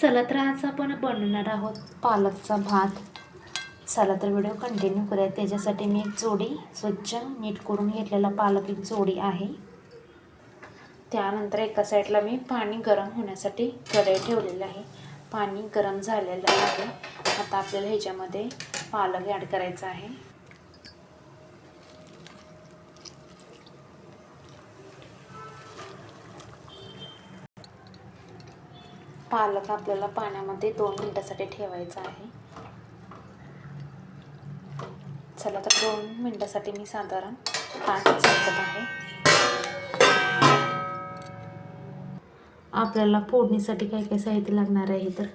चला तर आज आपण बनवणार आहोत. पालकचा भात. चला तर व्हिडिओ कंटिन्यू करूया. त्याच्यासाठी मी एक जोडी स्वच्छ नीट करून घेतलेला पालक एक जोडी आहे. त्यानंतर एका साईडला मी पाणी गरम होण्यासाठी कढई ठेवलेलं आहे. पाणी गरम झालेलं आहे. आता आपल्याला ह्याच्यामध्ये पालक ॲड करायचा आहे. पालक आपल्याला पाण्यामध्ये दोन मिनटासाठी ठेवायचा आहे. चला तर दोन मिनटासाठी मी साधारण पाठ सांगत आहे. आपल्याला फोडणीसाठी काय काय साहित्य लागणार आहे तर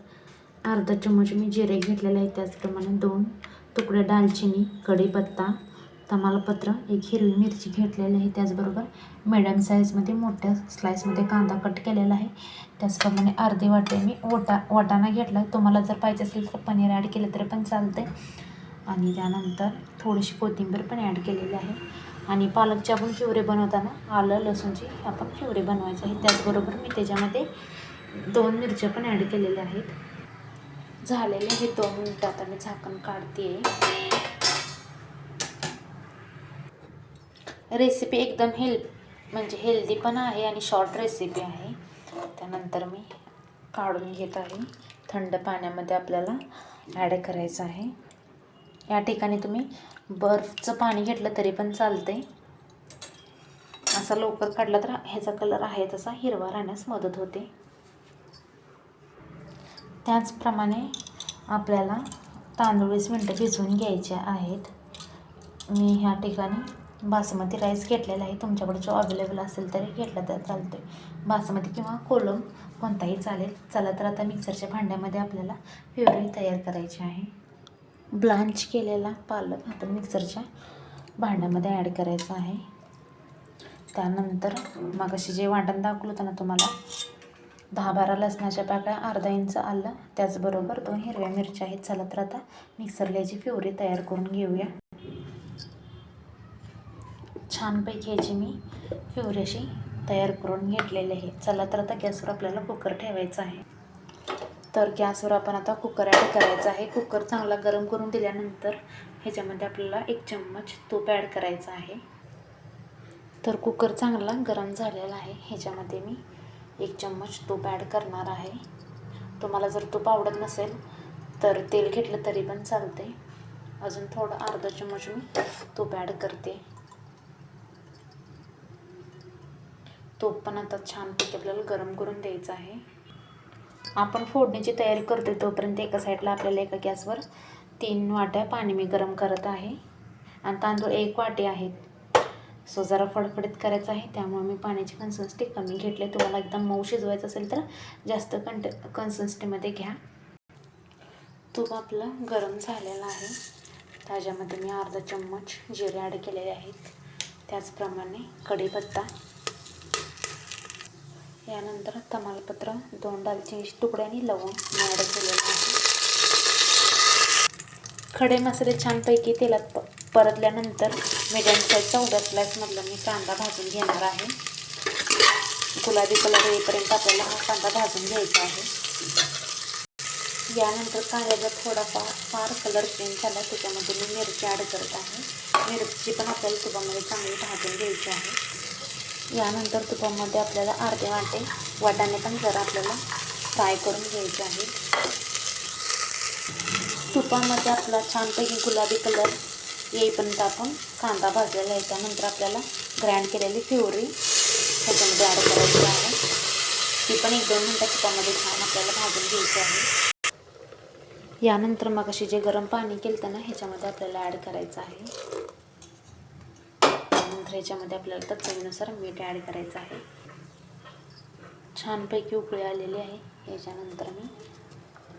अर्धा चम्मच मी जिरे घेतलेले आहे त्याचप्रमाणे दोन तुकडे दालचिनी कढीपत्ता तमालपत्र एक हिरवी मिरची घेतलेली आहे. त्याचबरोबर मिडियम साईजमध्ये मोठ्या स्लाईसमध्ये कांदा कट केलेला आहे. त्याचप्रमाणे अर्धे वाटे मी वटा वाटाणा घेतला तुम्हाला जर पाहिजे असेल तर पनीर ॲड केलं तरी पण चालते आणि त्यानंतर थोडीशी कोथिंबीर पण ॲड केलेली आहे. आणि पालकचे आपण प्युरे बनवताना आलं लसूणची आपण प्युरे बनवायचे आहे. त्याचबरोबर मी त्याच्यामध्ये दोन मिरच्या पण ॲड केलेल्या आहेत. झालेले हे दोन मिनटं आता मी झाकण काढते आहे रेसिपी एकदम हेल्प म्हणजे हेल्दी पण आहे आणि शॉर्ट रेसिपी आहे. त्यानंतर मी काढून घेत आहे. थंड पाण्यामध्ये आपल्याला ॲड करायचं आहे. या ठिकाणी तुम्ही बर्फचं पाणी घेतलं तरी पण चालते असा लवकर काढला तर ह्याचा कलर आहे तसा हिरवा राहण्यास मदत होते. त्याचप्रमाणे आपल्याला तांदूळ वीस मिनटं भिजवून घ्यायचे आहेत. मी ह्या ठिकाणी बासमती राईस घेतलेला आहे. तुमच्याकडे जो अवेलेबल असेल तरी घेतला तर चालते बासमती किंवा कोलम कोणताही चालेल. चला तर आता मिक्सरच्या भांड्यामध्ये आपल्याला प्युरी तयार करायची आहे. ब्लांच केलेला पालक आपण मिक्सरच्या भांड्यामध्ये ॲड करायचा आहे. त्यानंतर मग अशी जे वाटण दाखवलं होतं ना तुम्हाला दहा बारा लसणाच्या पाकळ्या अर्धा इंच आलं त्याचबरोबर दोन हिरव्या मिरच्या आहेत. चला तर आता मिक्सरला याची फ्युरी तयार करून घेऊया. छानपैकी याची मी फ्युरी अशी तयार करून घेतलेली आहे. चला तर आता गॅसवर आपल्याला कुकर ठेवायचा आहे. तर गॅसवर आपण आता कुकर ॲड करायचा आहे. कुकर चांगला गरम करून दिल्यानंतर ह्याच्यामध्ये आपल्याला एक चम्मच तूप ॲड करायचं आहे. तर कुकर चांगला गरम झालेला आहे. ह्याच्यामध्ये मी एक चम्मच तूप ॲड करणार आहे. तुम्हाला जर तूप आवडत नसेल तर तेल घेतलं तरी पण चालते अजून थोडं अर्धा चम्मच मी तूप ॲड करते. तूप पण आता छानपैकी आपल्याला गरम करून द्यायचं आहे. आपण फोडणीची तयारी करतो तोपर्यंत एका साईडला आपल्याला एका गॅसवर तीन वाट्या पाणी मी गरम करत आहे. आणि तांदूळ एक वाटी आहेत. सो जरा फडफडीत करायचं आहे त्यामुळे मी पाण्याची कन्सिस्टन्सी कमी घेतली तुम्हाला एकदम मऊ शिजवायचं असेल तर जास्त कंट कन्सिस्टन्सीमध्ये घ्या. तूप आपलं गरम झालेलं आहे. त्याच्यामध्ये मी अर्धा चम्मच जिरे ॲड केलेले आहेत. त्याचप्रमाणे कढीपत्ता यानंतर तमालपत्र दोन दालचिनीचे तुकडे आणि लवंग ॲड केलेलं आहे. खडे मसाले छानपैकी तेलात प परतल्यानंतर मिडियम साईजचा उभ्या स्लाईसमधला मी कांदा भाजून घेणार आहे. गुलाबी कलर येईपर्यंत आपल्याला हा कांदा भाजून घ्यायचा आहे. यानंतर कांद्याचा थोडाफार फार कलर चेंज झाला त्याच्यामध्ये मी मिरची ॲड करत आहे. मिरची पण आपल्याला तुपामध्ये चांगली भाजून घ्यायची आहे. यानंतर तुपामध्ये आपल्याला अर्धे वाटे वाटाणे पण जरा आपल्याला फ्राय करून घ्यायचे आहे तुपामध्ये आपला छानपैकी गुलाबी कलर येईपर्यंत आपण कांदा भाजलेला आहे त्यानंतर आपल्याला ग्रँड केलेली प्युरी ह्याच्यामध्ये ॲड करायची आहे. ती पण एक दोन मिनटं तुपामध्ये छान आपल्याला भाजून घ्यायची आहे. यानंतर मग अशी जे गरम पाणी केलं ना ह्याच्यामध्ये आपल्याला ॲड करायचं आहे. ह्याच्यामध्ये आपल्याला तर चवीनुसार मीठ ॲड करायचं आहे. छानपैकी उकळी आलेली आहे. ह्याच्यानंतर मी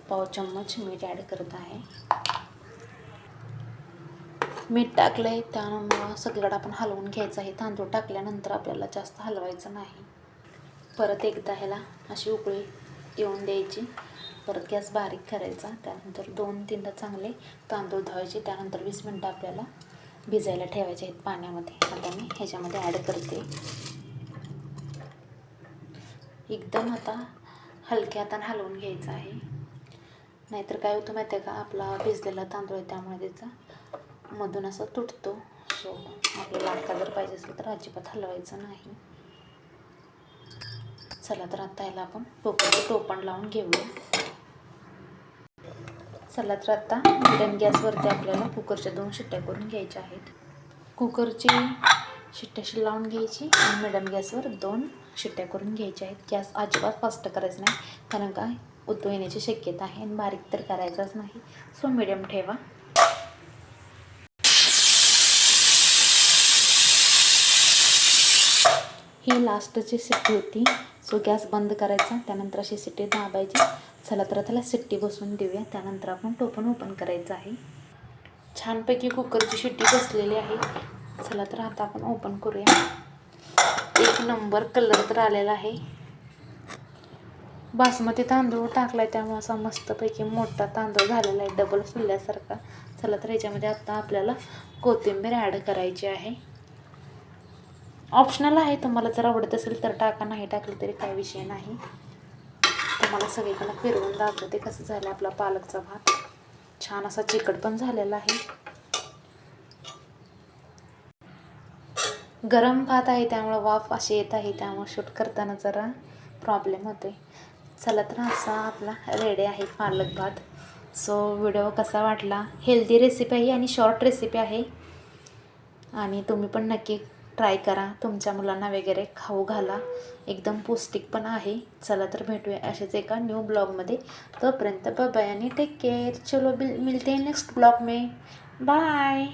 पाव चम्मच मीठ ॲड करत आहे. मीठ टाकलं आहे त्यामुळं सगळीकडे आपण हलवून घ्यायचं आहे. तांदूळ टाकल्यानंतर आपल्याला जास्त हलवायचं नाही. परत एकदा ह्याला अशी उकळी येऊन द्यायची. परत गॅस बारीक करायचा. त्यानंतर दोन तीनदा चांगले तांदूळ धुवायचे. त्यानंतर वीस मिनटं आपल्याला भिजायला ठेवायचे आहेत पाण्यामध्ये. आता मी ह्याच्यामध्ये ॲड करते. एकदम आता हलक्या हाताने हलवून घ्यायचं आहे. नाहीतर काय होतं माहिती आहे का? आपला भिजलेला तांदूळ आहे त्यामुळे त्याचा मधून असं तुटतो. सो आपल्याला लाटका जर पाहिजे असेल तर अजिबात हलवायचं नाही. चला तर आता याला आपण टोपण टोपण लावून घेऊया. चला तर आता मिडियम गॅसवरती आपल्याला कुकरच्या दोन शिट्ट्या करून घ्यायच्या आहेत. कुकरची शिट्ट्याशी लावून घ्यायची आणि मिडियम गॅसवर दोन शिट्ट्या करून घ्यायच्या आहेत. गॅस अजिबात फास्ट करायचं नाही कारण का उतू येण्याची शक्यता आहे आणि बारीक तर करायचाच नाही. सो मिडियम ठेवा. ही लास्टची सिट्टी होती. सो गॅस बंद करायचा त्यानंतर अशी सिट्टी दाबायची. चला तर त्याला शिट्टी बसवून देऊया. त्यानंतर आपण टोपण ओपन करायचं आहे. छानपैकी कुकरची शिट्टी बसलेली आहे. चला तर आता आपण ओपन करूया. एक नंबर कलर तर आलेला आहे. बासमती तांदूळ टाकला आहे त्यामुळे असा मस्तपैकी मोठा तांदूळ झालेला आहे. डबल फुलल्यासारखा. चला तर याच्यामध्ये आता आपल्याला कोथिंबीर ॲड करायची आहे. ऑप्शनल आहे. तुम्हाला जर आवडत असेल तर टाका. नाही टाकलं तरी काही विषय नाही. तुम्हाला सगळीकडनं फिरवून दाखवते कसं झालं आपला पालकचा भात. छान असा चिकट पण झालेला आहे. गरम भात आहे त्यामुळं वाफ अशी येत आहे त्यामुळं शूट करताना जरा प्रॉब्लेम होते चला तर असा आपला रेडी आहे पालक भात. सो व्हिडिओ कसा वाटला? हेल्दी रेसिपी आहे आणि शॉर्ट रेसिपी आहे. आणि तुम्ही पण नक्की ट्राय करा. तुमच्या मुलांना वगैरे खाऊ घाला. एकदम पौष्टिक पण आहे. चला तर भेटूया असेच एका न्यू ब्लॉगमध्ये तोपर्यंत बाय आणि टेक केअर चलो बिल मिलते नेक्स्ट ब्लॉग में. बाय